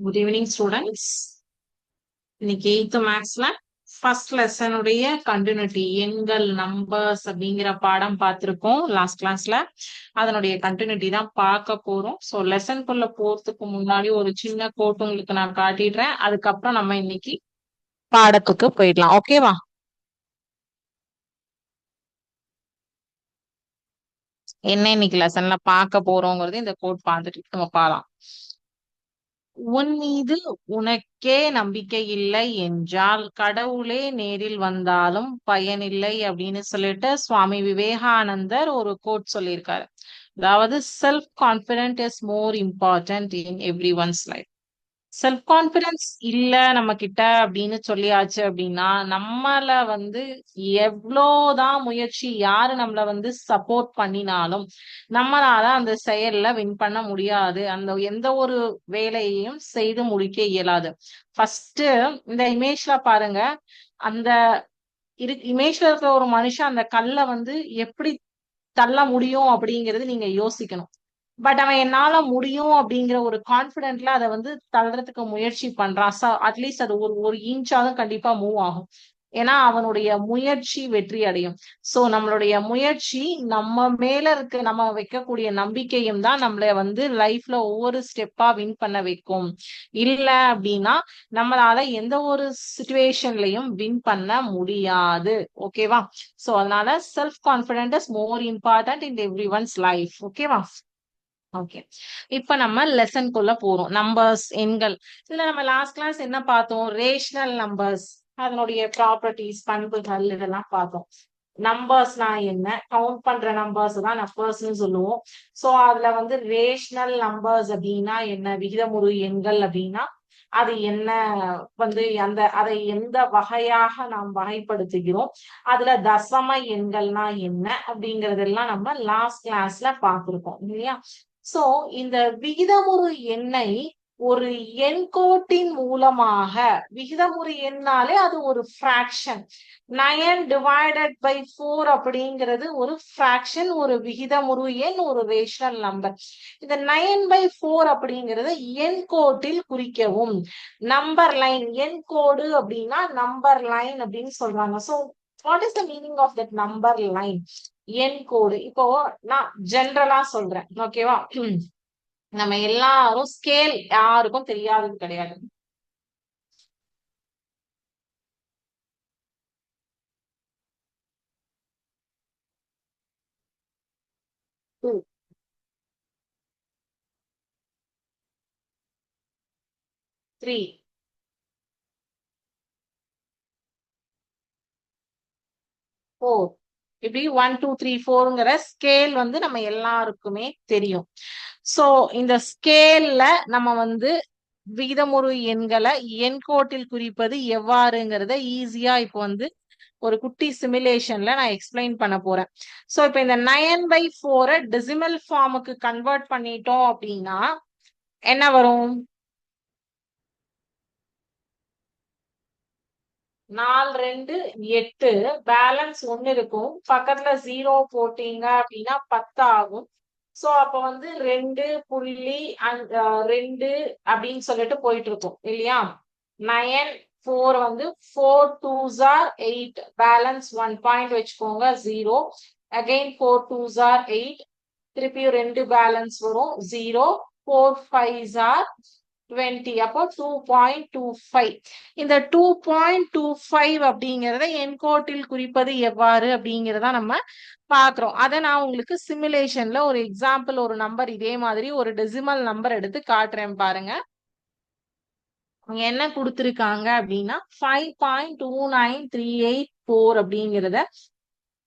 Good evening students இன்னைக்கு eighth மேக்ஸ்ல first லெசனுடைய கண்டினியூட்டி எண்கள் நம்பர்ஸ் அப்படிங்கிற பாடம் பார்த்திருக்கோம் லாஸ்ட் கிளாஸ்ல அதனுடைய கண்டினியூட்டி தான் பார்க்க போறோம். ஸோ லெசனுக்குள்ள போறதுக்கு முன்னாடி ஒரு சின்ன கோட் உங்களுக்கு நான் காட்டிடுறேன். அதுக்கப்புறம் நம்ம இன்னைக்கு பாடத்துக்கு போயிடலாம். ஓகேவா என்ன இன்னைக்கு லெசன்ல பார்க்க போறோங்கிறது இந்த கோட் பார்த்துட்டு நம்ம பார்க்கலாம். உன் மீது உனக்கே நம்பிக்கை இல்லை என்றால் கடவுளே நேரில் வந்தாலும் பயனில்லை அப்படின்னு சொல்லிட்டு சுவாமி விவேகானந்தர் ஒரு கோட் சொல்லியிருக்காரு. அதாவது self confident is more important in everyone's life self confidence இல்ல நம்ம கிட்ட அப்படின்னு சொல்லியாச்சு அப்படின்னா நம்மள வந்து எவ்வளோதான் முயற்சி யாரு நம்மள வந்து சப்போர்ட் பண்ணினாலும் நம்மளால அந்த செயல்ல வின் பண்ண முடியாது. அந்த எந்த ஒரு வேலையையும் செய்து முடிக்க இயலாது. ஃபர்ஸ்ட் இந்த இமேஜ்ல பாருங்க. அந்த இரு இமேஜ்ல இருக்கிற ஒரு மனுஷன் அந்த கல்லை வந்து எப்படி தள்ள முடியும் அப்படிங்கறது நீங்க யோசிக்கணும். பட் அவன் என்னால முடியும் அப்படிங்கிற ஒரு கான்பிடென்ட்ல அதை வந்து தள்ளுறதுக்கு முயற்சி பண்றான். அட்லீஸ்ட் அது ஒரு ஒரு இன்ச்சாலும் கண்டிப்பா மூவ் ஆகும். ஏன்னா அவனுடைய முயற்சி வெற்றி அடையும். சோ நம்மளுடைய முயற்சி நம்ம மேல இருக்க நம்ம வைக்கக்கூடிய நம்பிக்கையும் தான் நம்மள வந்து லைஃப்ல ஒவ்வொரு ஸ்டெப்பா வின் பண்ண வைக்கும். இல்ல அப்படின்னா நம்மளால எந்த ஒரு சுச்சுவேஷன்லயும் வின் பண்ண முடியாது. ஓகேவா சோ அதனால self confident is more important in everyone's life ஓகேவா ஓகே இப்ப நம்ம லெசன்குள்ள போறோம். நம்பர்ஸ் எண்கள். இதுல நம்ம லாஸ்ட் கிளாஸ் என்ன பார்த்தோம்? ரேஷனல் நம்பர்ஸ் அதனுடைய ப்ராப்பர்ட்டிஸ் பண்புகள் இதெல்லாம் பார்த்தோம். நம்பர்ஸ்னா என்ன? கவுண்ட் பண்ற நம்பர்ஸ் தான் நம்பர்ஸ்னு சொல்லுவோம். சோ அதுல வந்து ரேஷனல் நம்பர்ஸ் அப்படின்னா என்ன? விகிதமுறு எண்கள் அப்படின்னா அது என்ன வந்து அந்த அதை எந்த வகையாக நாம் வகைப்படுத்துகிறோம்? அதுல தசம எண்கள்னா என்ன? அப்படிங்கறதெல்லாம் நம்ம லாஸ்ட் கிளாஸ்ல பார்த்திருக்கோம். இல்லையா? சோ இந்த விகிதமுறு எண்ணை ஒரு எண்கோட்டின் மூலமாக விகிதமுறு எண்ணாலே அது ஒரு fraction nine divided by four அப்படிங்கிறது ஒரு ஃப்ராக்ஷன் ஒரு விகிதமுறு எண் ஒரு ரேஷனல் நம்பர் இந்த நயன் பை ஃபோர் அப்படிங்கிறது எண் கோட்டில் குறிக்கவும். நம்பர் லைன் எண் கோடு அப்படின்னா நம்பர் லைன் அப்படின்னு சொல்றாங்க. So what is the meaning of that number line என் கோடு. இப்போ நான் ஜென்ரலா சொல்றேன். ஓகேவா நம்ம எல்லாரும் ஸ்கேல் யாருக்கும் தெரியாதது கிடையாது. த்ரீ ஃபோர் இப்படி ஒன் டூ த்ரீ ஃபோருங்கிற ஸ்கேல் வந்து நம்ம எல்லாருக்குமே தெரியும். சோ இந்த ஸ்கேல்ல நம்ம வந்து விகிதமுறு எண்களை எண்கோட்டில் குறிப்பது எவ்வாறுங்கிறத ஈஸியா இப்போ வந்து ஒரு குட்டி சிமுலேஷன்ல நான் எக்ஸ்பிளைன் பண்ண போறேன். சோ இப்போ இந்த நயன் பை ஃபோரை டெசிமல் ஃபார்முக்கு கன்வெர்ட் பண்ணிட்டோம் அப்படின்னா என்ன வரும்? நாலு ரெண்டு எட்டு. பேலன்ஸ் ஒன்னு இருக்கும். பக்கத்துல ஜீரோ போட்டீங்க அப்படின்னா பத்து ஆகும். சோ அப்ப வந்து ரெண்டு புள்ளி ரெண்டு அப்படின்னு சொல்லிட்டு போயிட்டு இருக்கும் இல்லையா? நயன் ஃபோர் வந்து four two jar eight balance one point வச்சுக்கோங்க zero again four two jar eight திருப்பியும் ரெண்டு பேலன்ஸ் வரும் zero four five jar twenty அப்போ டூ பாயிண்ட் டூ ஃபைவ் இந்த டூ பாயிண்ட் டூ ஃபைவ் அப்படிங்கிறத என்கோட்டில் குறிப்பது எவ்வாறு அப்படிங்கிறத நம்ம பாக்குறோம் அதை நான் உங்களுக்கு சிமுலேஷன்ல ஒரு எக்ஸாம்பிள் ஒரு நம்பர் இதே மாதிரி ஒரு டெசிமல் நம்பர் எடுத்து காட்டுறேன் பாருங்க. என்ன கொடுத்துருக்காங்க அப்படின்னா five point two nine three eight four அப்படிங்கிறத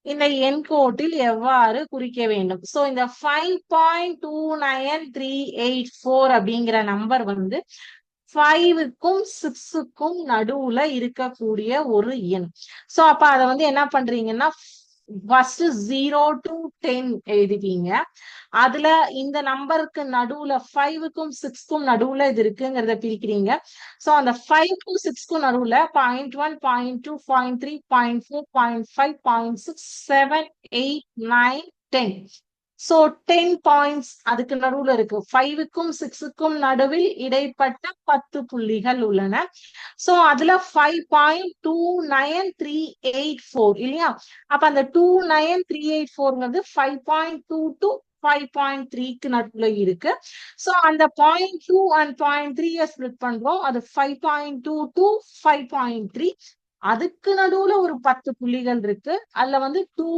இந்த என்கோட்டில் எவ்வாறு குறிக்க வேண்டும்? சோ இந்த five point two nine three eight four அப்படிங்கிற நம்பர் வந்து ஃபைவுக்கும் சிக்ஸுக்கும் நடுவுல இருக்கக்கூடிய ஒரு எண். சோ அப்ப அதை வந்து என்ன பண்றீங்கன்னா ஃபர்ஸ்ட் ஜீரோ டு டென் எழுதிட்டீங்க. அதுல இந்த நம்பருக்கு நடுவுல ஃபைவுக்கும் சிக்ஸ்க்கும் நடுவுல இது இருக்குங்கிறத பிரிக்கிறீங்க. சோ அந்த ஃபைவ்க்கும் சிக்ஸ்க்கும் நடுவுல point one point two point three point four point five point six seven eight nine ten so ten points அதுக்கு நடுவுல இருக்கு. ஃபைவுக்கும் சிக்ஸுக்கும் நடுவில் இடைப்பட்ட பத்து புள்ளிகள் உள்ளன. சோ அதுல five point two nine three eight four இல்லையா? அப்ப அந்த two nine three eight ஃபோர்ங்கிறது five point two two five point த்ரீக்கு நடுவுல இருக்கு. சோ அந்த point two and point three split பண்றோம். அது five point two two five point three அதுக்கு நடுவுல ஒரு பத்து புள்ளிகள் இருக்கு. அதுல வந்து டூ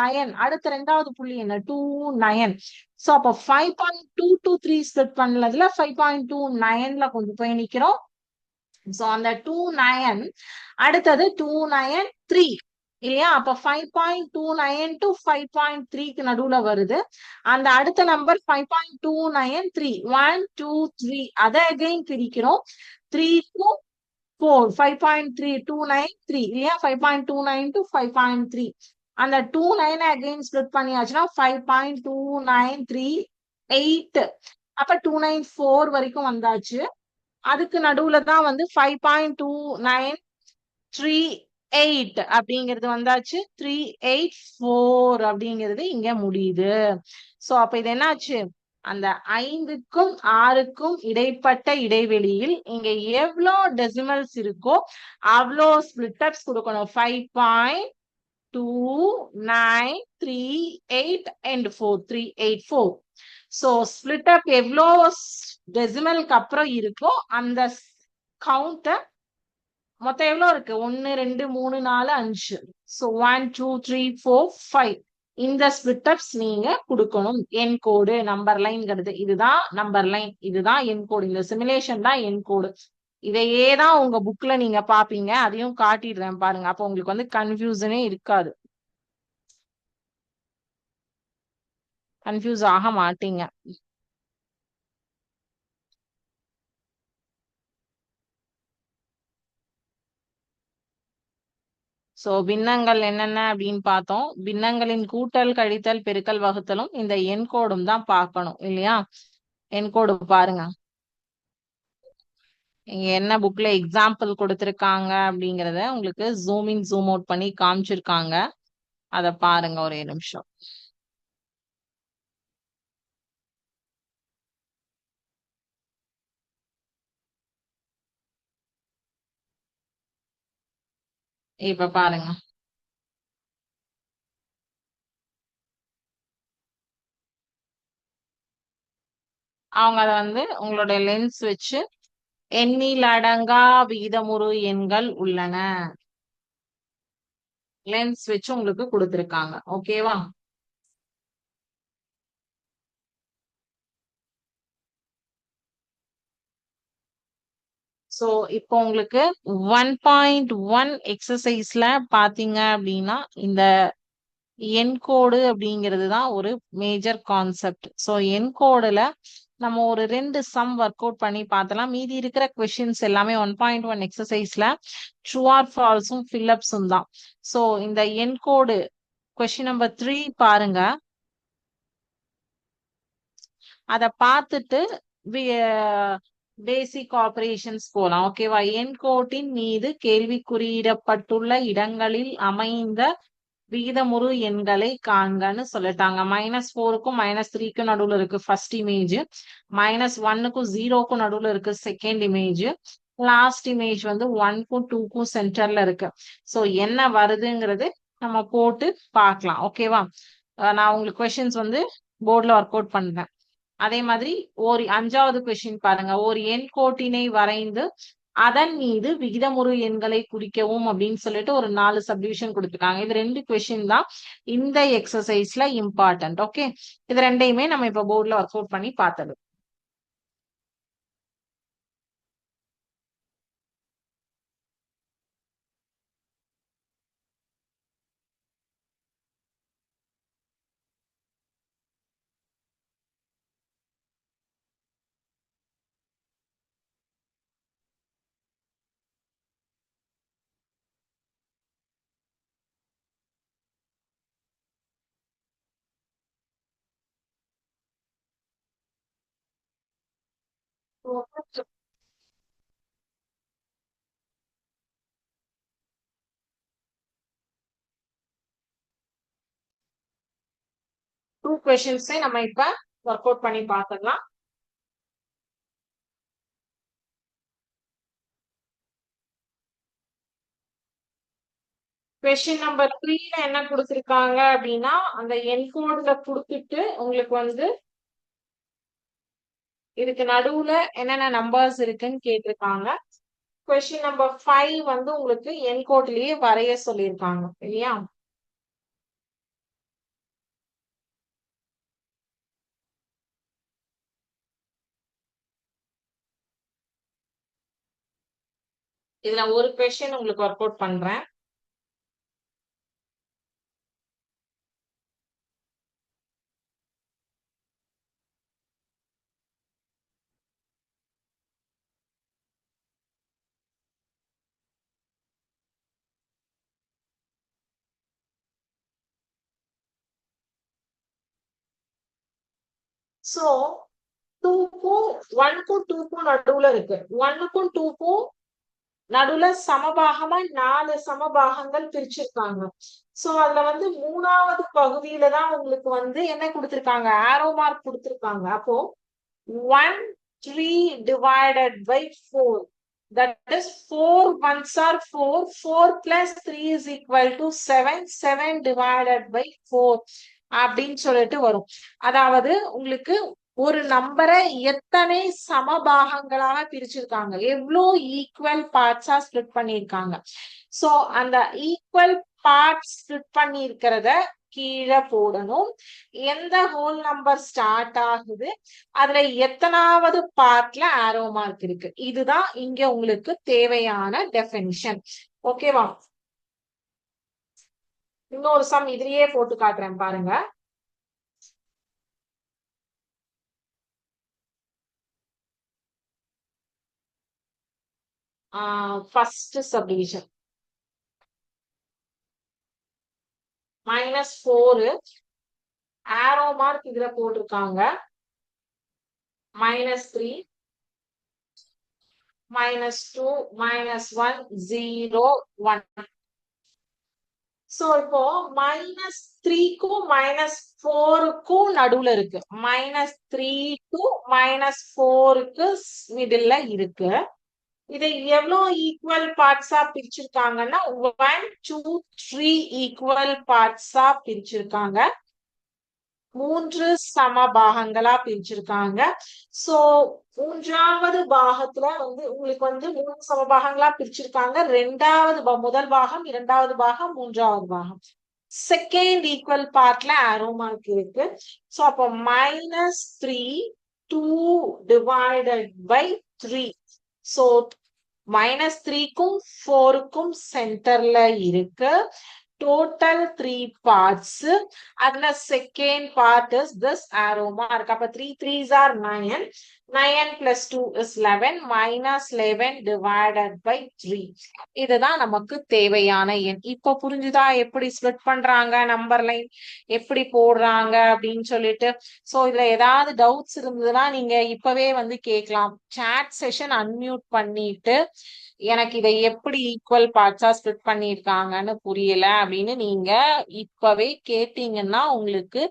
நயன் அடுத்த ரெண்டாவது புள்ளி என்ன? டூ நயன் சோ அப்ப five point two two three split பண்ணதுல ஃபைவ் பாயிண்ட் டூ நயன்ல கொண்டு போய் நிக்கிறோம். சோ அந்த டூ நயன் அடுத்தது டூ நயன் த்ரீ இல்லையா? அப்ப five point two nine to five point த்ரீக்கு நடுவுல வருது. அந்த அடுத்த number five point two nine three one two three அதை அகைன் பிரிக்கிறோம். Three two four five point three two nine three இல்லையா? Five point two nine to five point three அந்த two nine again split பண்ணியாச்சுன்னா five point two nine three eight அப்ப two nine four வரைக்கும் வந்தாச்சு. அதுக்கு நடுவுல தான் வந்து five point two nine three eight அப்படிங்கிறது வந்தாச்சு. த்ரீ எயிட் ஃபோர் அப்படிங்கிறது இங்க முடியுது. ஸோ அப்ப இது என்னாச்சு? அந்த ஐந்துக்கும் ஆறுக்கும் இடைப்பட்ட இடைவெளியில் இங்க எவ்வளோ டெசிமல்ஸ் இருக்கோ அவ்வளோ ஸ்பிளிட்டப்ஸ் கொடுக்கணும். Five point two nine three eight and four three eight four so split up எவ்வளோ டெசிமலுக்கு அப்புறம் இருக்கோ அந்த கவுண்ட்டை மொத்தம் எவ்வளோ இருக்கு? ஒன்னு ரெண்டு மூணு நாலு அஞ்சு. So one two three four five இந்த ஸ்பிட்டப்ஸ் நீங்க கொடுக்கணும். என் கோடு நம்பர் லைன்ங்கிறது இதுதான் நம்பர் லைன் இதுதான் என் கோடு இந்த சிமுலேஷன் தான் என் கோடு இதையே தான் உங்க புக்ல நீங்க பாப்பீங்க அதையும் காட்டிடுறேன் பாருங்க. அப்போ உங்களுக்கு வந்து கன்ஃபியூசனே இருக்காது. கன்ஃபியூஸ் ஆக மாட்டீங்க. சோ பின்னங்கள் என்னென்ன அப்படின்னு பார்த்தோம். பின்னங்களின் கூட்டல் கழித்தல் பெருக்கல் வகுத்தலும் இந்த எண்கோடும் தான் பார்க்கணும் இல்லையா? எண்கோடு பாருங்க. இங்க என்ன புக்ல எக்ஸாம்பிள் கொடுத்திருக்காங்க அப்படிங்கறத உங்களுக்கு ஜூம் இன் ஜூம் அவுட் பண்ணி காமிச்சிருக்காங்க. அத பாருங்க ஒரே நிமிஷம். இப்ப பாருங்க. அவங்க அதை வந்து உங்களுடைய லென்ஸ் வச்சு எண்ணில் அடங்கா விகிதமுறு எண்கள் உள்ளன. லென்ஸ் வச்சு உங்களுக்கு கொடுத்துருக்காங்க. ஓகேவா சோ இப்போ உங்களுக்கு ஒன் பாயிண்ட் ஒன் எக்ஸசைஸ்ல பாத்தீங்க அப்படின்னா இந்த என்கோடு அப்படிங்கிறது தான் ஒரு மேஜர் கான்செப்ட் ஸோ என்கோடுல நம்ம ஒரு ரெண்டு சம் ஒர்க் அவுட் பண்ணி பார்த்தலாம் மீதி இருக்கிற கொஷின்ஸ் எல்லாமே ஒன் பாயிண்ட் ஒன் எக்ஸசைஸ்ல ட்ரூ ஆர் ஃபால்ஸும் ஃபில்லப்ஸும் தான். ஸோ இந்த என்கோடு கொஷின் நம்பர் த்ரீ பாருங்க. அதை பார்த்துட்டு பேசிக் ஆபரேஷன்ஸ் போலாம். ஓகேவா என்கோட்டின் மீது கேள்விக்குறியிடப்பட்டுள்ள இடங்களில் அமைந்த விகிதமுறு எண்களை காண்கன்னு சொல்லிட்டாங்க. மைனஸ் ஃபோருக்கும் மைனஸ் த்ரீக்கும் நடுவுல இருக்கு ஃபர்ஸ்ட் இமேஜ் மைனஸ் ஒன்னுக்கும் ஜீரோக்கும் நடுவுல இருக்கு செகண்ட் இமேஜ் லாஸ்ட் இமேஜ் வந்து ஒன்க்கும் டூக்கும் சென்டர்ல இருக்கு. ஸோ என்ன வருதுங்கிறது நம்ம போட்டு பார்க்கலாம். ஓகேவா நான் உங்களுக்கு கொஷின்ஸ் வந்து போர்டில் ஒர்க் அவுட் பண்றேன். அதே மாதிரி ஒரு அஞ்சாவது கொஸ்டின் பாருங்க. ஒரு எண் கோட்டினை வரைந்து அதன் மீது விகிதமுறு எண்களை குறிக்கவும் அப்படின்னு சொல்லிட்டு ஒரு நாலு சப்டிவிஷன் கொடுத்துருக்காங்க. இது ரெண்டு கொஸ்டின் தான் இந்த எக்ஸசைஸ்ல இம்பார்ட்டன்ட் ஓகே இது ரெண்டையுமே நம்ம இப்ப போர்ட்ல ஒர்க் அவுட் பண்ணி பார்த்தது. டூ கொஷின்ஸே நம்ம இப்ப ஒர்க் அவுட் பண்ணி பார்த்துக்கலாம் கொஸ்டின் நம்பர் த்ரீல என்ன கொடுத்துருக்காங்க அப்படின்னா அந்த என்கோட்ல கொடுத்துட்டு உங்களுக்கு வந்து இதுக்கு நடுவுல என்னென்ன நம்பர்ஸ் இருக்குன்னு கேட்டிருக்காங்க. கொஸ்டின் நம்பர் ஃபைவ் வந்து உங்களுக்கு என்கோட்லயே வரைய சொல்லியிருக்காங்க இல்லையா? இதுல ஒரு கொஸ்டின் உங்களுக்கு ஒர்க் அவுட் பண்றேன். சோ டூக்கும் ஒன்னுக்கும் டூக்கும் நடுவுல இருக்கு. ஒன்னுக்கும் டூக்கும் நடுவுல சமபாகமா நாலு சமபாகங்கள் பிரிச்சிருக்காங்க. சோ அதுல வந்து மூணாவது பகுதியில தான் உங்களுக்கு வந்து என்ன கொடுத்திருக்காங்க? ஆரோ மார்க் கொடுத்திருக்காங்க. அப்போ one three divided by four that is four ones are four four plus three is equal to seven seven divided by four அப்படின்னு சொல்லிட்டு வரும். அதாவது உங்களுக்கு ஒரு நம்பரை எத்தனை சமபாகங்களாக பிரிச்சிருக்காங்க. எவ்வளோ ஈக்குவல் பார்ட்ஸா ஸ்பிளிட் பண்ணிருக்காங்க சோ அந்த ஈக்குவல் பார்ட்ஸ் ஸ்பிளிட் பண்ணியிருக்கிறத கீழே போடணும். எந்த ஹோல் நம்பர் ஸ்டார்ட் ஆகுது? அதுல எத்தனாவது பார்ட்ல ஆரோ மார்க் இருக்கு. இதுதான் இங்க உங்களுக்கு தேவையான டெஃபினிஷன் ஓகேவா இன்னொரு சம் இதுலயே போட்டு காட்டுறேன் பாருங்க. First subdivision minus four arrow mark இதுல போட்டிருக்காங்க. Minus three minus two minus one zero one so இப்போ மைனஸ் த்ரீக்கும் மைனஸ் ஃபோருக்கும் நடுவுல இருக்கு. மைனஸ் த்ரீ டு மைனஸ் ஃபோருக்கு மிடில் இருக்கு. இதை எவ்வளவு ஈக்குவல் பார்ட்ஸா பிரிச்சிருக்காங்கன்னா ஒன் டூ த்ரீ ஈக்குவல் பார்ட்ஸா பிரிச்சிருக்காங்க. மூன்று சம பாகங்களா பிரிச்சிருக்காங்க. சோ மூன்றாவது பாகத்துல வந்து உங்களுக்கு வந்து மூணு சம பாகங்களா பிரிச்சிருக்காங்க. ரெண்டாவது முதல் பாகம் இரண்டாவது பாகம் மூன்றாவது பாகம். செகண்ட் ஈக்குவல் பார்ட்ல ஆரோ மார்க் இருக்கு. சோ அப்போ minus three two divided by three so minus த்ரீக்கும் ஃபோருக்கும் சென்டர்ல இருக்கு. total three parts. And the second part is this aroma. Three threes are nine. Nine plus two is eleven minus eleven divided by three இதுதான் நமக்கு தேவையான எண். இப்போ புரிஞ்சுதா? எப்படி ஸ்பிளிட் பண்றாங்க நம்பர் லைன் எப்படி போடுறாங்க அப்படின்னு சொல்லிட்டு. சோ இதுல ஏதாவது டவுட்ஸ் இருந்ததுன்னா நீங்க இப்பவே வந்து கேட்கலாம். சாட் செஷன் அன்மியூட் பண்ணிட்டு எனக்கு இதை எப்படி ஈக்குவல் பார்ட்ஸா ஸ்பிளிட் பண்ணிருக்காங்கன்னு புரியல அப்படின்னு நீங்க இப்பவே கேட்டீங்கன்னா உங்களுக்கு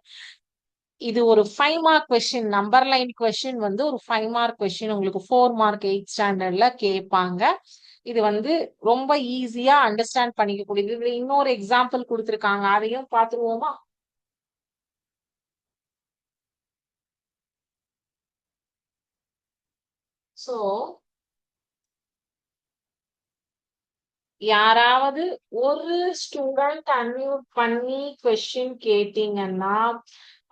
இது ஒரு five mark question number line question வந்து ஒரு ஃபைவ் மார்க் கொஸ்டின் உங்களுக்கு ஃபோர் மார்க் எயிட் ஸ்டாண்டர்ட்ல கேட்பாங்க இது வந்து ரொம்ப ஈஸியா அண்டர்ஸ்டாண்ட் பண்ணிக்க கூடியது இதுல இன்னொரு எக்ஸாம்பிள் கொடுத்துருக்காங்க. அதையும் பார்த்துருவோமா? சோ யாராவது ஒரு ஸ்டூடெண்ட் அன்மியூட் பண்ணி கொஸ்டின் கேட்டீங்கன்னா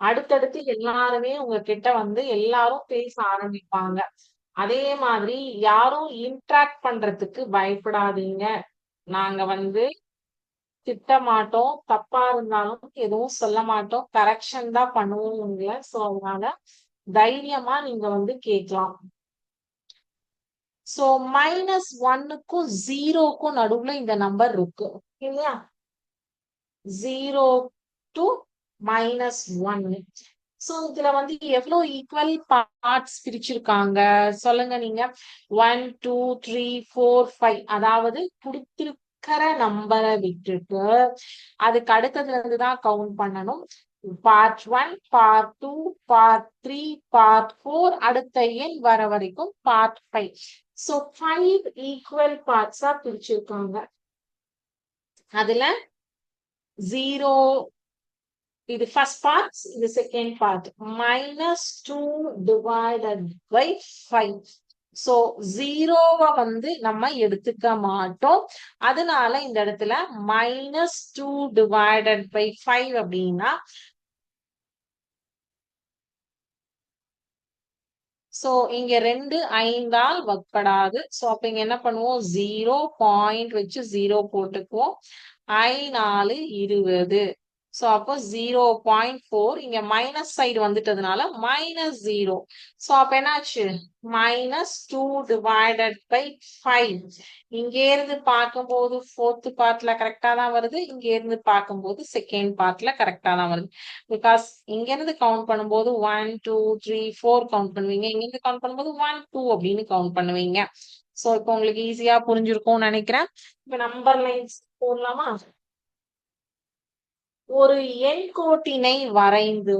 அடுத்தடுத்து எல்லாருமே உங்ககிட்ட வந்து எல்லாரும் பேச ஆரம்பிப்பாங்க. அதே மாதிரி யாரும் இன்ட்ராக்ட் பண்றதுக்கு பயப்படாதீங்க. நாங்க வந்து திட்ட மாட்டோம் தப்பா இருந்தாலும் எதுவும் சொல்ல மாட்டோம். கரெக்ஷன் தான் பண்ணுவோம் உங்களை. சோ அதனால தைரியமா நீங்க வந்து கேட்கலாம். சோ மைனஸ் ஒன்னுக்கும் ஜீரோக்கும் நடுவுல இந்த நம்பர் இருக்கு. இல்லையா? ஜீரோ டு மைனஸ் ஒன்னு சோ இதுல வந்து எவ்வளவு ஈக்குவல் பார்ட்ஸ் பிரிச்சிருக்காங்க? சொல்லுங்க நீங்க. One two three four five அதாவது கொடுத்திருக்கிற நம்பரை விட்டுட்டு அதுக்கு அடுத்ததுல இருந்து தான் கவுண்ட் பண்ணணும். Part one part two part three part four அடுத்த எண் வர வரைக்கும் part five so five equal பார்ட்ஸா பிரிச்சிருக்காங்க. அதுல ஜீரோ இது ஃபர்ஸ்ட் பார்ட் இது second part minus two divided by five so ஜீரோவை வந்து நம்ம எடுத்துக்க மாட்டோம். அதனால இந்த இடத்துல minus two divided by five அப்படின்னா சோ இங்க ரெண்டு ஐந்தால் வப்படாது சோ அப்ப இங்க என்ன பண்ணுவோம்? ஜீரோ பாயிண்ட் வச்சு ஜீரோ போட்டுக்குவோம். ஐ நாலு இருபது. ஸோ அப்போ ஜீரோ பாயிண்ட் ஃபோர் இங்க மைனஸ் சைடு வந்துட்டதுனால மைனஸ் ஜீரோ ஸோ அப்ப என்னாச்சு? Minus two divided by five இங்க இருந்து பார்க்கும்போது ஃபோர்த் பார்ட்ல கரெக்டா தான் வருது. இங்க இருந்து பார்க்கும்போது செகண்ட் பார்ட்ல கரெக்டா தான் வருது. பிகாஸ் இங்க இருந்து கவுண்ட் பண்ணும்போது one two three four count பண்ணுவீங்க. இங்க இருந்து கவுண்ட் பண்ணும்போது ஒன் டூ அப்படின்னு கவுண்ட் பண்ணுவீங்க. ஸோ இப்போ உங்களுக்கு ஈஸியா புரிஞ்சிருக்கும்னு நினைக்கிறேன். இப்போ நம்பர் லைன்ஸ் போடலாமா? ஒரு எண் கோட்டினை வரைந்து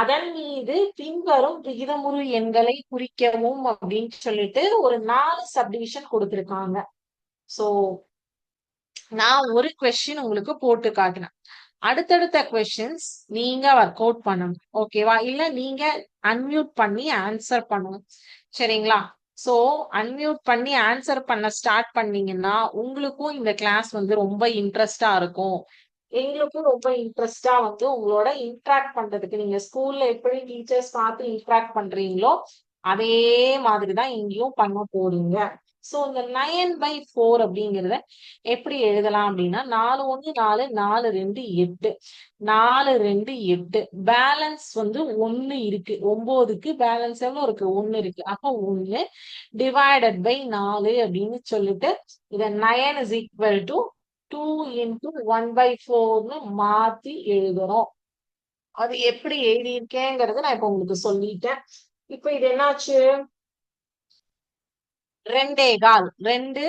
அதன் மீது பின்வரும் விகிதமுறு எண்களை குறிக்கவும் அப்படின்னு சொல்லிட்டு ஒரு நாலு சப்டிவிஷன் கொடுத்திருக்காங்க. சோ நான் ஒரு கொஸ்டின் உங்களுக்கு போட்டு காட்டினேன் அடுத்தடுத்த கொஸ்டின்ஸ் நீங்க ஒர்க் அவுட் பண்ணணும் ஓகேவா இல்ல நீங்க அன்மியூட் பண்ணி ஆன்சர் பண்ணணும் சரிங்களா? சோ அன்மியூட் பண்ணி ஆன்சர் பண்ண ஸ்டார்ட் பண்ணீங்கன்னா உங்களுக்கும் இந்த கிளாஸ் வந்து ரொம்ப இன்ட்ரெஸ்டா இருக்கும். எங்களுக்கும் ரொம்ப இன்ட்ரெஸ்டா வந்து உங்களோட இன்ட்ராக்ட் பண்றதுக்கு நீங்க ஸ்கூல்ல எப்படி டீச்சர்ஸ் பார்த்து இன்ட்ராக்ட் பண்றீங்களோ அதே மாதிரிதான் இங்கேயும் பண்ண போறீங்க. சோ இந்த நயன் பை ஃபோர் அப்படிங்கிறத எப்படி எழுதலாம் அப்படின்னா நாலு ஒண்ணு நாலு நாலு ரெண்டு எட்டு. நாலு ரெண்டு எட்டு. பேலன்ஸ் வந்து ஒன்னு இருக்கு. ஒன்பதுக்கு பேலன்ஸ் எவ்வளவு இருக்கு? ஒன்னு இருக்கு. அப்ப ஒண்ணு டிவைடட் பை நாலு அப்படின்னு சொல்லிட்டு இத nine is equal to two into one by ஃபோர்னு மாத்தி எழுதுறோம். அது எப்படி எழுதியிருக்கேங்கிறத நான் இப்ப உங்களுக்கு சொல்லிட்டேன். இப்ப இது என்னாச்சு? ரெண்டே கால். ரெண்டு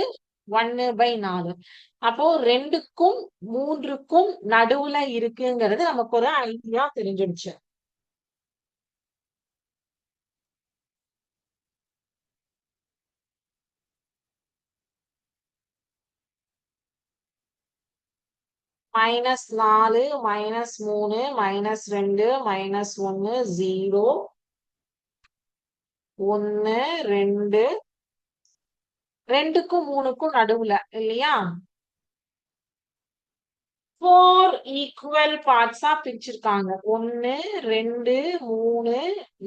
ஒன்னு பை நாலு. அப்போ ரெண்டுக்கும் மூன்றுக்கும் நடுவுல இருக்குங்கிறது நமக்கு ஒரு ஐடியா தெரிஞ்சிடுச்சு. மைனஸ் நாலு மைனஸ் மூணு மைனஸ் ரெண்டு மைனஸ் ஒன்னு ஜீரோ ஒன்னு ரெண்டு. ரெண்டுக்கும் மூணுக்கும் நடுவுல இல்லையா? ஃபோர் ஈக்குவல் பார்ட்ஸா பிரிச்சிருக்காங்க. ஒன்னு ரெண்டு மூணு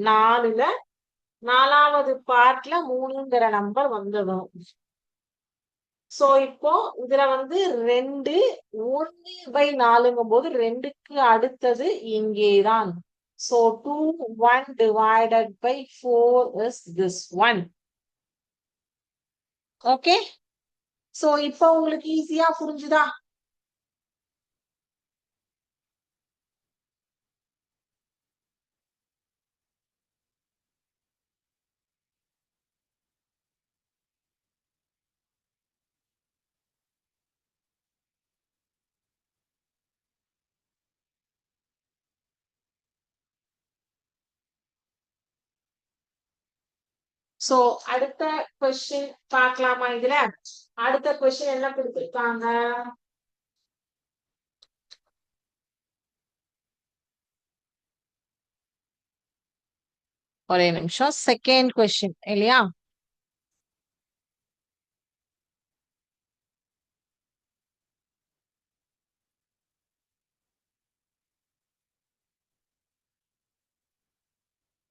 நாலுல நாலாவது பார்ட்ல மூணுங்கிற நம்பர் வந்துடும். சோ இப்போ இதுல வந்து ரெண்டு ஒன்னு பை நாலுங்கும் போது ரெண்டுக்கு அடுத்தது இங்கேதான். So two one divided by four is this one okay so இப்போ உங்களுக்கு ஈஸியா புரிஞ்சுதா? சோ அடுத்த கொஸ்டின் பார்க்கலாமா இதுல? அடுத்த கொஸ்டின் என்ன கொடுத்துருக்காங்க? ஒரே நிமிஷம். செகண்ட் கொஸ்டின் இல்லையா?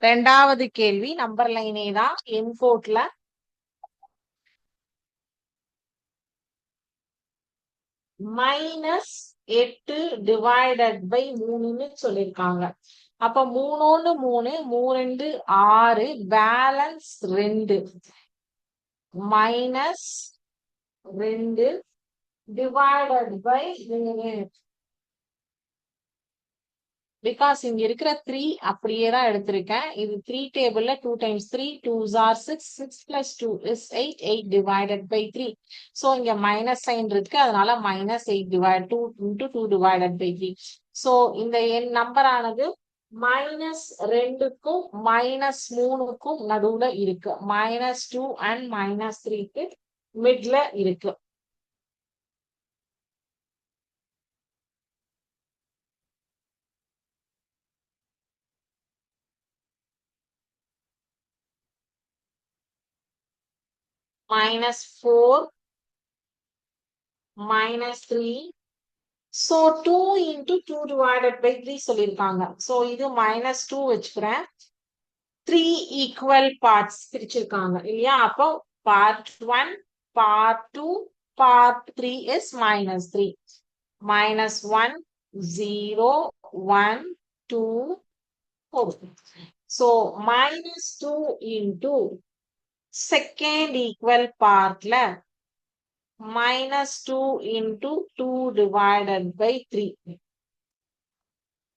ரெண்டாவது கேள்வி நம்பர் லைனே தான் என்கோட்ல மைனஸ் எட்டு டிவைடட் பை மூணுன்னு சொல்லியிருக்காங்க அப்ப மூணோன்னு மூணு மூணு ஆறு பேலன்ஸ் ரெண்டு. மைனஸ் ரெண்டு டிவைடட் பை மூணு. பிகாஸ் இங்க இருக்கிற த்ரீ அப்படியே தான் எடுத்திருக்கேன். இது த்ரீ டேபிள்ல two times three two are six six plus two is eight eight divided by three so இங்க மைனஸ் சைன் இருக்கு. அதனால minus eight divide two into two divided by three so இந்த என் நம்பர் ஆனது மைனஸ் ரெண்டுக்கும் minus மூணுக்கும் நடுவுல இருக்கு. மைனஸ் டூ அண்ட் மைனஸ் த்ரீக்கு மிட்ல இருக்கு. Minus four minus three so two into two divided by three சொல்லியிருக்காங்க. ஸோ இது மைனஸ் டூ வச்சுக்கிறேன். த்ரீ ஈக்குவல் பார்ட்ஸ் பிரிச்சிருக்காங்க இல்லையா? அப்போ part one part two part three is minus three minus one zero one two four so minus two into second equal பார்ட்ல minus two into two divided by three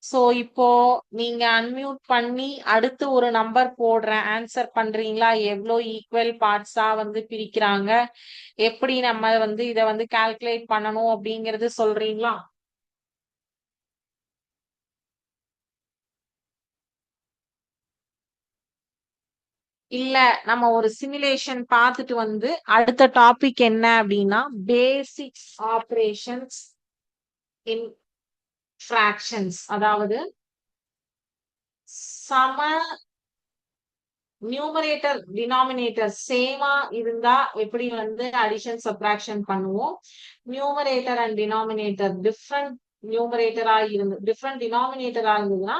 So, இப்போ நீங்க unmute பண்ணி அடுத்து ஒரு number போடுறேன். Answer பண்றீங்களா? எவ்வளோ equal பார்ட்ஸா வந்து பிரிக்கிறாங்க? எப்படி நம்ம வந்து இதை வந்து கால்குலேட் பண்ணணும் அப்படிங்கிறது சொல்றீங்களா? இல்ல நம்ம ஒரு சிமுலேஷன் பார்த்துட்டு வந்து அடுத்த டாபிக் என்ன அப்படின்னா பேசிக்ஸ் ஆப்ரேஷன்ஸ் இன் ஃப்ராக்ஷன்ஸ் அதாவது சம நியூமரேட்டர் டினாமினேட்டர் சேமா இருந்தா எப்படி வந்து அடிஷன் சப்ராக்ஷன் பண்ணுவோம்? நியூமரேட்டர் அண்ட் டினாமினேட்டர் டிஃப்ரெண்ட் நியூமரேட்டரா இருந்து டிஃப்ரெண்ட் டினாமினேட்டரா இருந்ததுன்னா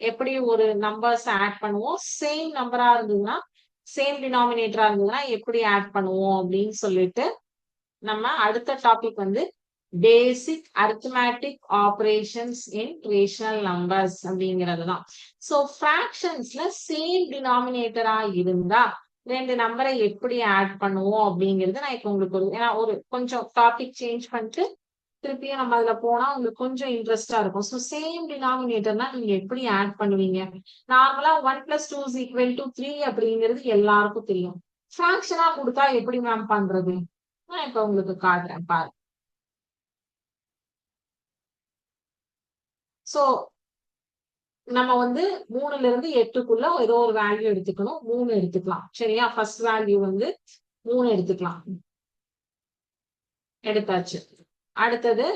எப்படி ஒரு நம்பர்ஸ் ஆட் பண்ணுவோம்? சேம் நம்பரா இருந்ததுன்னா சேம் டினாமினேட்டரா இருந்ததுன்னா எப்படி ஆட் பண்ணுவோம் அப்படின்னு சொல்லிட்டு நம்ம அடுத்த டாபிக் வந்து basic arithmetic operations in rational numbers அப்படிங்கிறது தான் ஸோ ஃப்ராக்ஷன்ஸ்ல சேம் டினாமினேட்டரா இருந்தா ரெண்டு நம்பரை எப்படி ஆட் பண்ணுவோம் அப்படிங்கிறது நான் இப்போ உங்களுக்கு ஒரு ஏன்னா ஒரு கொஞ்சம் டாபிக் சேஞ்ச் பண்ணிட்டு திருப்பியும் நம்ம அதுல போனா உங்களுக்கு கொஞ்சம் இன்ட்ரெஸ்டா இருக்கும். ஸோ சேம் டினாமினேட்டர்னா நீங்க எப்படி ஆட் பண்ணுவீங்க? நார்மலா one plus two is equal to three அப்படிங்கிறது எல்லாருக்கும் தெரியும். ஃபிராக்ஷனா கொடுத்தா எப்படி மேம் பண்றது? நான் இப்ப உங்களுக்கு காட்டுறேன் பாரு ஸோ நம்ம வந்து மூணுல இருந்து எட்டுக்குள்ள ஏதோ ஒரு வேல்யூ எடுத்துக்கணும். மூணு எடுத்துக்கலாம். சரியா? ஃபர்ஸ்ட் வேல்யூ வந்து மூணு எடுத்துக்கலாம். எடுத்தாச்சு. அடுத்தது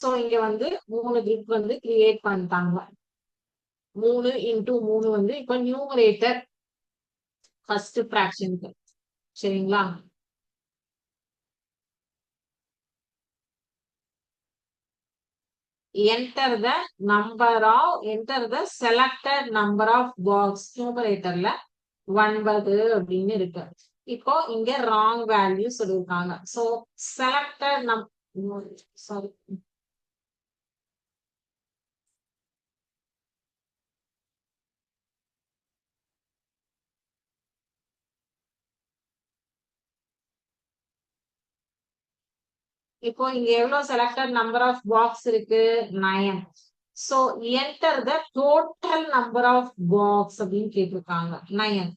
சோ இங்க வந்து மூணு கிரிப் வந்து கிரியேட் பண்ணிட்டாங்க. மூணு இன்டூ மூணு வந்து இப்ப நியூமரேட்டர் ஃபர்ஸ்ட் ஃபிராக்ஷனுக்கு சரிங்களா? Enter the number of enter the selected number of box numeratorல ஒன்பது அப்படின்னு இருக்கு. இப்போ இங்க ராங் வேல்யூ சொல்லியிருக்காங்க. சோ செலக்டட் நம் சாரி இப்போ இங்க எவ்வளவு செலக்டட் நம்பர் ஆஃப் பாக்ஸ் இருக்கு? Nine so enter the total number of box அப்படின்னு கேட்டிருக்காங்க. நயன்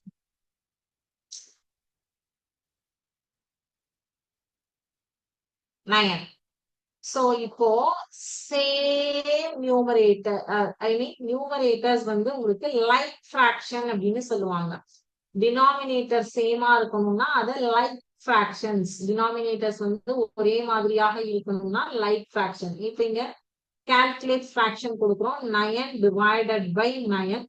நயன் சோ இப்போ same numerator I mean numerators வந்து உங்களுக்கு லைக் ஃபிராக்ஷன் அப்படின்னு சொல்லுவாங்க. டினாமினேட்டர் சேமா இருக்கணும்னா அது லைக் ஃபிராக்ஷன்ஸ் டினாமினேட்டர்ஸ் வந்து ஒரே மாதிரியாக இருக்கணும்னா லைக் ஃபிராக்ஷன் இப்போ இங்க கால்குலேட் ஃபிராக்ஷன் கொடுக்குறோம். Nine divided by nine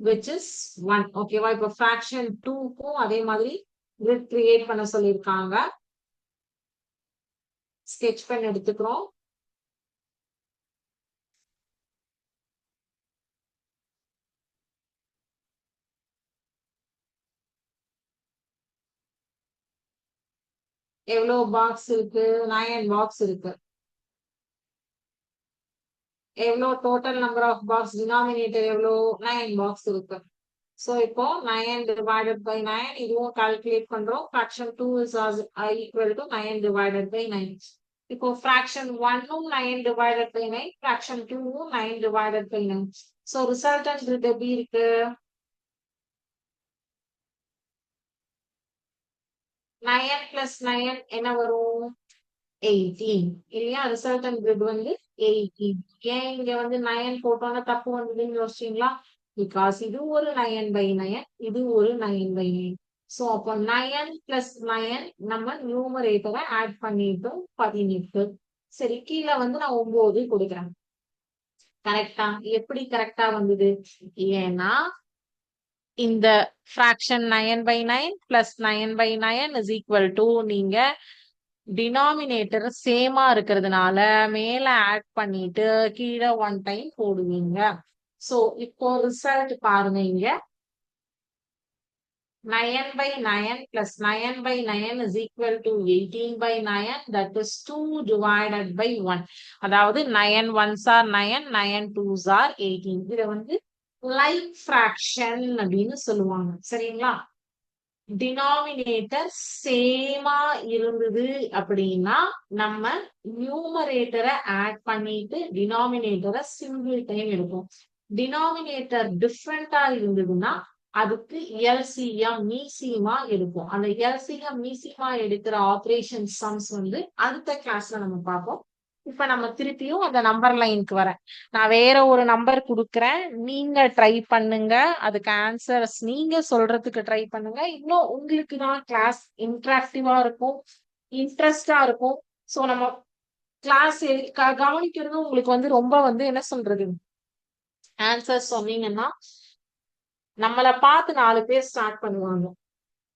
which is one ஓகேவா இப்போ ஃபிராக்ஷன் டூக்கும் அதே மாதிரி கிரிட் கிரியேட் பண்ண சொல்லியிருக்காங்க. ஸ்கெச் பென் எடுத்துக்கிறோம். எவ்வளோ பாக்ஸ் இருக்கு? நயன் பாக்ஸ் இருக்கு. எவ்வளோ total number of box denominator எவ்வளோ? நைன் பாக்ஸ் இருக்கு. ஸோ இப்போ நைன் டிவைடட் பை நைன் இதுவும் கால்குலேட் பண்றோம். Fraction two is equal to nine divided by nine இப்போ ஃபிராக்ஷன் ஒன்னும் nine divided by nine fraction டூவும் nine divided by nine so resultant எப்படி இருக்கு? நயன் பிளஸ் நயன் என்ன வரும்? எயிட்டீன் இல்லையா? ரிசல்டன் கிரிட் வந்து எயிட்டீன் ஏன் இங்க வந்து நயன் போட்டோன்னா தப்பு வந்ததுன்னு யோசிச்சீங்களா? பிகாஸ் இது ஒரு நயன் பை நயன் இது ஒரு நயன் பை நயன் ஸோ அப்போ நயன் பிளஸ் நயன் நம்ம நியூமரேட்டரை ஆட் பண்ணிட்டோம் பதினெட்டு. சரி கீழே வந்து நான் ஒன்பது கொடுக்குறேன். கரெக்டா எப்படி கரெக்டா வந்தது? ஏன்னா இந்த fraction nine by nine plus nine by nine is equal to நீங்க டினாமினேட்டர் சேமா இருக்கிறதுனால மேல ஆட் பண்ணிட்டு கீழே ஒன் டைம் போடுவீங்க. சோ இப்போ ரிசல்ட் பாருங்க இங்க. Nine by nine plus nine by nine is equal to eighteen by nine that is two divided by one அதாவது nine ones are nine nine twos are eighteen இதை வந்து like fraction அப்படின்னு சொல்லுவாங்க. சரிங்களா? Denominator சேமா இருந்தது அப்படின்னா நம்ம நியூமரேட்டரை ஆட் பண்ணிட்டு டினாமினேட்டரை சிங்கிள் டைம் எடுப்போம். டினாமினேட்டர் டிஃப்ரெண்டா இருந்ததுன்னா அதுக்கு எல்சிஎம் மீசியமா எடுப்போம் அந்த எல்சிஎம் மீசியமா எடுக்கிற ஆபரேஷன் சம்ஸ் வந்து அடுத்த கிளாஸ்ல நம்ம பார்ப்போம். இப்ப நம்ம திருப்பியும் அந்த நம்பர் லைனுக்கு வரேன். நான் வேற ஒரு நம்பர் கொடுக்குறேன். நீங்க ட்ரை பண்ணுங்க. அதுக்கு ஆன்சர்ஸ் நீங்க சொல்றதுக்கு ட்ரை பண்ணுங்க. இன்னும் உங்களுக்கு தான் கிளாஸ் இன்ட்ராக்டிவா இருக்கும். இன்ட்ரெஸ்டா இருக்கும். ஸோ நம்ம கிளாஸ் கவனிக்கிறது உங்களுக்கு வந்து ரொம்ப வந்து என்ன சொல்றது? ஆன்சர் சொன்னீங்கன்னா நம்மளை பார்த்து நாலு பேர் ஸ்டார்ட் பண்ணுவாங்க.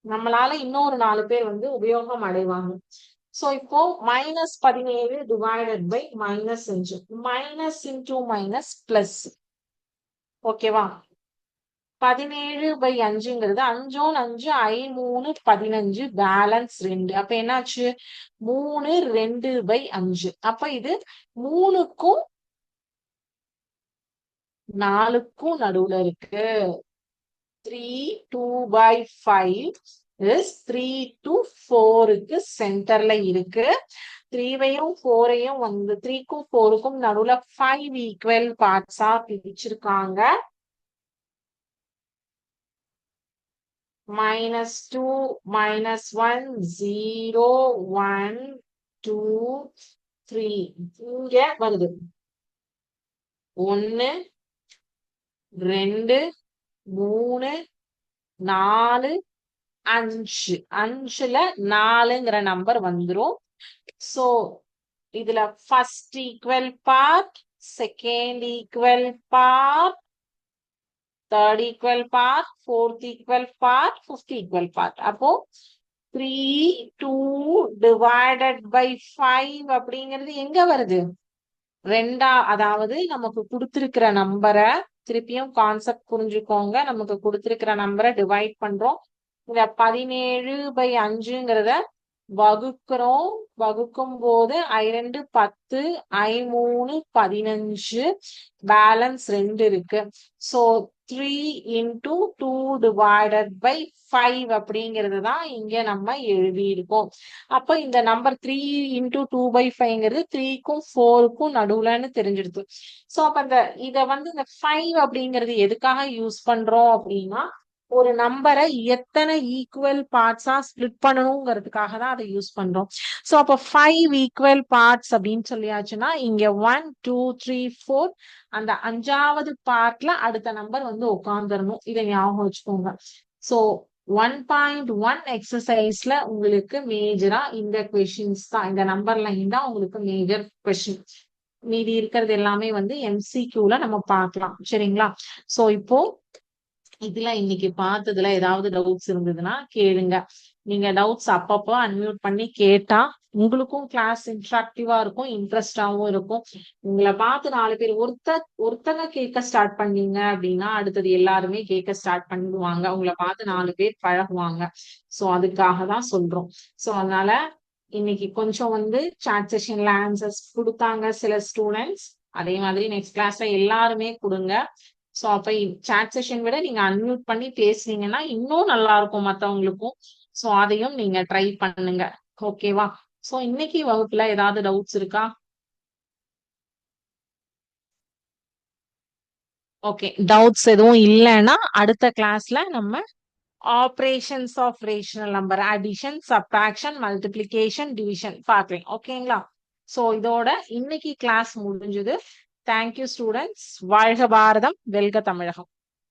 நம்மளால இன்னொரு நாலு பேர் வந்து உபயோகம் அடைவாங்க. சோ இப்போ மைனஸ் பதினேழு டிவைடட் பை மைனஸ் அஞ்சு. மைனஸ் இன்டூ மைனஸ் பிளஸ் ஓகேவா பதினேழு பை அஞ்சுங்கிறது அஞ்சோன் அஞ்சு ஐ மூணு பதினஞ்சு பேலன்ஸ் ரெண்டு. அப்ப என்னாச்சு? மூணு ரெண்டு பை அஞ்சு. அப்ப இது மூணுக்கும் நாலுக்கும் நடுவுல இருக்கு. Three two by five is three to ஃபோருக்கு சென்டர்ல இருக்கு. த்ரீவையும் ஃபோரையும் வந்து த்ரீக்கும் ஃபோருக்கும் நடுவுல ஃபைவ் ஈக்குவல் பார்ட்ஸா பிரிச்சிருக்காங்க. Minus two minus one zero one two three இங்க வருது. ஒன்னு ரெண்டு மூணு நாலு அஞ்சு. அஞ்சுல நாலுங்கிற நம்பர் வந்துரும். சோ இதுல first equal part second equal part third equal part fourth equal part fifth equal part அப்போ three two divided by five அப்படிங்கிறது எங்க வருது? ரெண்டா அதாவது நமக்கு கொடுத்துருக்கிற நம்பரை திருப்பியும் கான்செப்ட் புரிஞ்சுக்கோங்க. நமக்கு கொடுத்துருக்கிற நம்பரை டிவைட் பண்றோம். இந்த பதினேழு பை அஞ்சுங்கிறத வகுக்கிறோம். வகுக்கும் போது ஐரெண்டு ரெண்டு பத்து ஐ மூணு பதினஞ்சு. பேலன்ஸ் ரெண்டு இருக்கு. So three into two divided by five அப்படிங்கிறது தான் இங்க நம்ம எழுதியிருக்கோம். அப்ப இந்த number three into two by ஃபைவ்ங்கிறது த்ரீக்கும் ஃபோருக்கும் நடுவுலன்னு தெரிஞ்சிடுது ஸோ அப்ப இந்த இத வந்து இந்த ஃபைவ் அப்படிங்கிறது எதுக்காக யூஸ் பண்றோம் அப்படின்னா ஒரு நம்பரை எத்தனை ஈக்குவல் பார்ட்ஸா ஸ்பிளிட் பண்ணணுங்கிறதுக்காக தான் அதை யூஸ் பண்றோம். ஸோ அப்போ ஃபைவ் ஈக்குவல் பார்ட்ஸ் அப்படின்னு சொல்லியாச்சுன்னா இங்க ஒன் டூ த்ரீ ஃபோர் அந்த அஞ்சாவது பார்ட்ல அடுத்த நம்பர் வந்து உட்காந்துடணும் இதை ஞாபகம் வச்சுக்கோங்க. ஸோ ஒன் பாயிண்ட் ஒன் எக்ஸசைஸ்ல உங்களுக்கு மேஜரா இந்த கொஷின்ஸ் தான். இந்த நம்பர் லைன் தான் உங்களுக்கு மேஜர் கொஷின் மீதி இருக்கிறது எல்லாமே வந்து எம்சிக்யூல நம்ம பார்க்கலாம். சரிங்களா? சோ இப்போ இதுல இன்னைக்கு பார்த்ததுல ஏதாவது டவுட்ஸ் இருந்ததுன்னா கேளுங்க. நீங்க டவுட்ஸ் அப்பப்போ அன்மியூட் பண்ணி கேட்டா உங்களுக்கும் கிளாஸ் இன்ட்ராக்டிவா இருக்கும் இன்ட்ரெஸ்டாவும் இருக்கும். உங்களை பார்த்து நாலு பேர் ஒருத்த ஒருத்தங்க கேட்க ஸ்டார்ட் பண்ணீங்க அப்படின்னா அடுத்தது எல்லாருமே கேட்க ஸ்டார்ட் பண்ணிடுவாங்க. உங்களை பார்த்து நாலு பேர் பழகுவாங்க. சோ அதுக்காக தான் சொல்றோம். சோ அதனால இன்னைக்கு கொஞ்சம் வந்து சாட் செஷன்ல ஆன்சர்ஸ் கொடுத்தாங்க சில ஸ்டூடெண்ட்ஸ் அதே மாதிரி நெக்ஸ்ட் கிளாஸ்ல எல்லாருமே கொடுங்க. ஸோ அப்ப சாட் செஷன் விட நீங்க அன்மியூட் பண்ணி பேசுனீங்கன்னா இன்னும் நல்லா இருக்கும் மத்தவங்களுக்கும். ஸோ அதையும் நீங்க ட்ரை பண்ணுங்க. ஓகேவா ஸோ இன்னைக்கு வகுப்புல ஏதாவது டவுட்ஸ் இருக்கா? ஓகே டவுட்ஸ் எதுவும் இல்லைன்னா அடுத்த கிளாஸ்ல நம்ம operations of rational number addition subtraction multiplication division பார்க்கலாம் ஓகேங்களா சோ இதோட இன்னைக்கு கிளாஸ் முடிஞ்சது. தேங்க்யூ ஸ்டூடெண்ட்ஸ் வாழ்க பாரதம். வெல்க தமிழகம்.